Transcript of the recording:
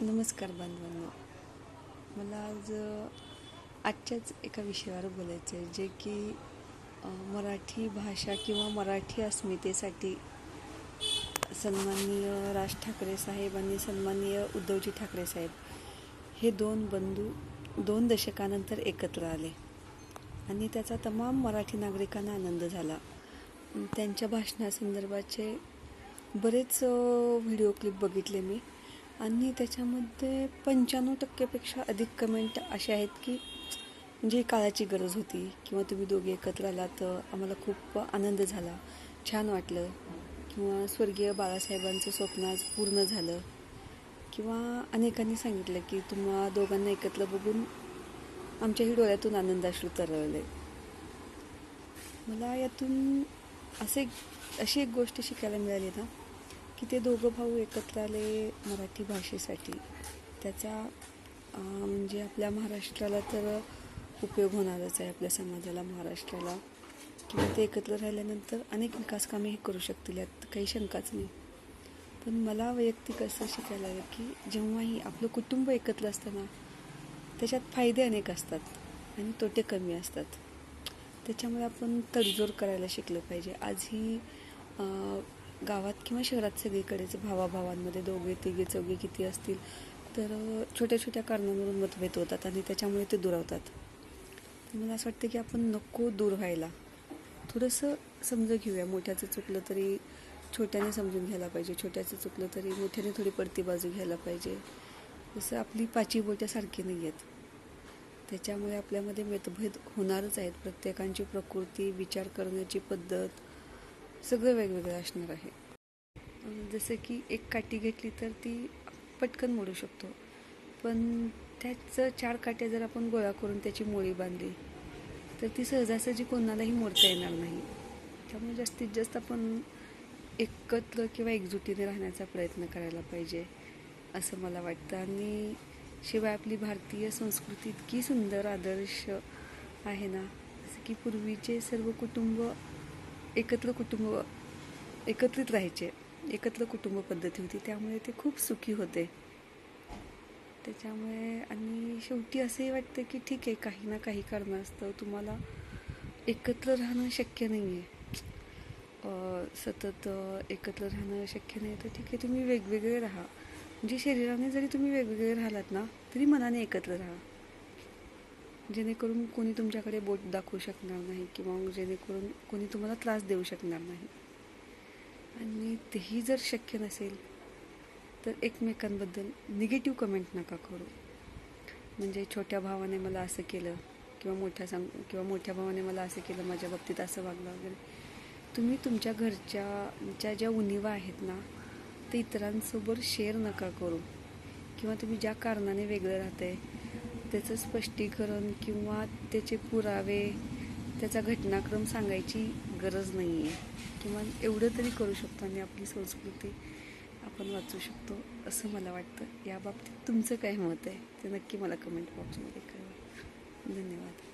नमस्कार बांधवांनो मला आज आजच्याच एका विषयावर बोलायचं आहे जे की मराठी भाषा किंवा मराठी अस्मितेसाठी सन्माननीय राज ठाकरे साहेब आणि सन्माननीय उद्धवजी ठाकरे साहेब हे दोन बंधू दोन दशकानंतर एकत्र आले. आणि त्याचा तमाम मराठी नागरिकांना आनंद झाला. त्यांच्या भाषणासंदर्भाचे बरेच व्हिडिओ क्लिप बघितले मी. आणि त्याच्यामध्ये पंच्याण्णव टक्केपेक्षा अधिक कमेंट असे आहेत की म्हणजे काळाची गरज होती किंवा तुम्ही दोघे एकत्र आला तर आम्हाला खूप आनंद झाला. छान वाटलं. किंवा स्वर्गीय बाळासाहेबांचं स्वप्न आज पूर्ण झालं. किंवा अनेकांनी सांगितलं की तुम्हा दोघांना एकत्र बघून आमच्याही डोळ्यातून आनंदाश्रू तरळले. मला यातून असे अशी एक गोष्ट शिकायला मिळाली ना की ते दोघं भाऊ एकत्र आले मराठी भाषेसाठी. त्याचा म्हणजे आपल्या महाराष्ट्राला तर उपयोग होणारच आहे आपल्या समाजाला महाराष्ट्राला. किंवा ते एकत्र राहिल्यानंतर अनेक विकास कामे हे करू शकतील यात काही शंकाच नाही. पण मला वैयक्तिक असं शिकायला आलं की जेव्हाही आपलं कुटुंब एकत्र असतं ना त्याच्यात फायदे अनेक असतात आणि तोटे कमी असतात. त्याच्यामुळे आपण तडजोड करायला शिकलं पाहिजे. आजही ही गावात किंवा शहरात सगळीकडेच भावाभावांमध्ये दोघे तिघे चौघे किती असतील तर छोट्या छोट्या कारणांवरून मतभेद होतात आणि त्याच्यामुळे ते दुरावतात. तर मला असं वाटतं की आपण नको दूर व्हायला. थोडंसं समजून घेऊया. मोठ्याचं चुकलं तरी छोट्याने समजून घ्यायला पाहिजे. छोट्याचं चुकलं तरी मोठ्याने थोडी पडती बाजू घ्यायला पाहिजे. जसं आपली पाची बोट्यासारखी नाही आहेत त्याच्यामुळे आपल्यामध्ये मतभेद होणारच आहेत. प्रत्येकांची प्रकृती विचार करण्याची पद्धत सगळं वेगवेगळं असणार आहे. जसं की एक काठी घेतली तर ती पटकन मोडू शकतो. पण त्याचं चार काट्या जर आपण गोळा करून त्याची मोळी बांधली तर ती सहजासहजी कोणालाही मोडता येणार नाही. त्यामुळे जास्तीत जास्त आपण एकत्र किंवा एकजुटीने राहण्याचा प्रयत्न करायला पाहिजे असं मला वाटतं. आणि शिवाय आपली भारतीय संस्कृती इतकी सुंदर आदर्श आहे ना जसं की पूर्वीचे सर्व कुटुंब एकत्र कुटुंब एकत्रित राहायचे. एकत्र कुटुंब पद्धती होती. त्यामुळे ते खूप सुखी होते. त्याच्यामुळे आणि शेवटी असंही वाटतं की ठीक आहे काही ना काही कारणास्तव तुम्हाला एकत्र राहणं शक्य नाही आहे सतत एकत्र राहणं शक्य नाही. तर ठीक आहे तुम्ही वेगवेगळे राहा. म्हणजे शरीराने जरी तुम्ही वेगवेगळे राहिलात ना तरी मनाने एकत्र राहा. जेणेकरून कोणी तुमच्याकडे बोट दाखवू शकणार नाही किंवा मग जेणेकरून कोणी तुम्हाला त्रास देऊ शकणार नाही. आणि तेही जर शक्य नसेल तर एकमेकांबद्दल निगेटिव्ह कमेंट नका करू. म्हणजे छोट्या भावाने मला असं केलं किंवा मोठ्या सांग किंवा मोठ्या भावाने मला असं केलं माझ्या बाबतीत असं वागलं वगैरे. तुम्ही तुमच्या घरच्या ज्या ज्या उणिवा आहेत ना ते इतरांसोबत शेअर नका करू. किंवा तुम्ही ज्या कारणाने वेगळं राहत आहे त्याचं स्पष्टीकरण किंवा त्याचे पुरावे त्याचा घटनाक्रम सांगायची गरज नाही आहे किंवा एवढं तरी करू शकतो आणि आपली संस्कृती आपण वाचू शकतो असं मला वाटतं. याबाबतीत तुमचं काय मत आहे? ते नक्की मला कमेंट बॉक्समध्ये कळवा. धन्यवाद.